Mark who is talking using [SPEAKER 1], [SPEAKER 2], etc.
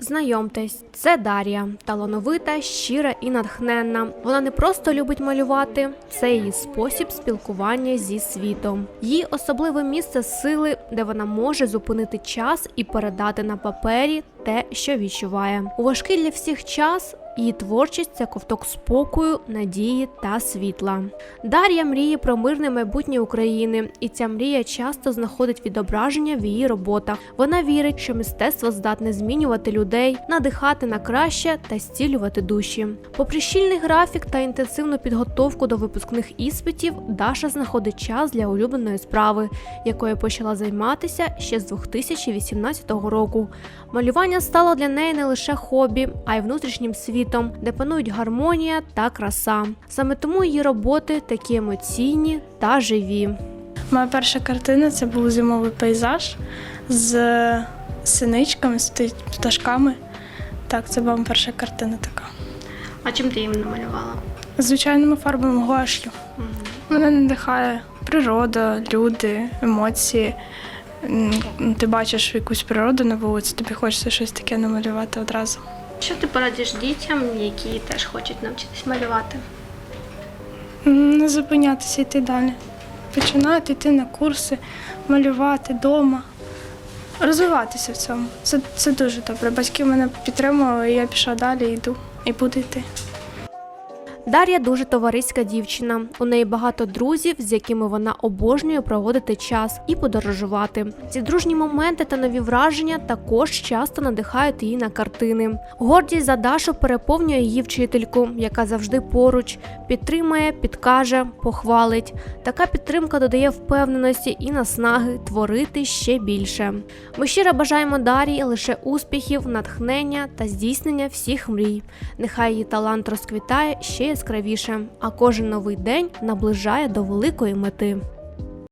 [SPEAKER 1] Знайомтесь, це Дар'я, талановита, щира і натхненна. Вона не просто любить малювати, це її спосіб спілкування зі світом. Її особливе місце сили, де вона може зупинити час і передати на папері те, що відчуває. У важкий для всіх час її творчість це ковток спокою, надії та світла. Дар'я мріє про мирне майбутнє України, і ця мрія часто знаходить відображення в її роботах. Вона вірить, що мистецтво здатне змінювати людей, надихати на краще та зцілювати душі. Попри щільний графік та інтенсивну підготовку до випускних іспитів, Даша знаходить час для улюбленої справи, якою почала займатися ще з 2018 року. Малювання стало для неї не лише хобі, а й внутрішнім світом, де панують гармонія та краса. Саме тому її роботи такі емоційні та живі.
[SPEAKER 2] Моя перша картина це був зимовий пейзаж з синичками, з пташками. Так, це була перша картина така.
[SPEAKER 1] А чим ти їм намалювала?
[SPEAKER 2] Звичайними фарбами гуаш'ю. Мене надихає природа, люди, емоції. Ти бачиш якусь природу на вулиці, тобі хочеться щось таке намалювати одразу.
[SPEAKER 1] Що ти порадиш дітям, які теж хочуть навчитись малювати?
[SPEAKER 2] Не зупинятися, йти далі. Починати йти на курси, малювати вдома, розвиватися в цьому. Це, це дуже добре. Батьки мене підтримували, і я пішла далі, йду і буду йти.
[SPEAKER 1] Дар'я дуже товариська дівчина. У неї багато друзів, з якими вона обожнює проводити час і подорожувати. Ці дружні моменти та нові враження також часто надихають її на картини. Гордість за Дашу переповнює її вчительку, яка завжди поруч підтримує, підкаже, похвалить. Така підтримка додає впевненості і наснаги творити ще більше. Ми щиро бажаємо Дар'ї лише успіхів, натхнення та здійснення всіх мрій. Нехай її талант розквітає ще яскравіше, а кожен новий день наближає до великої мети.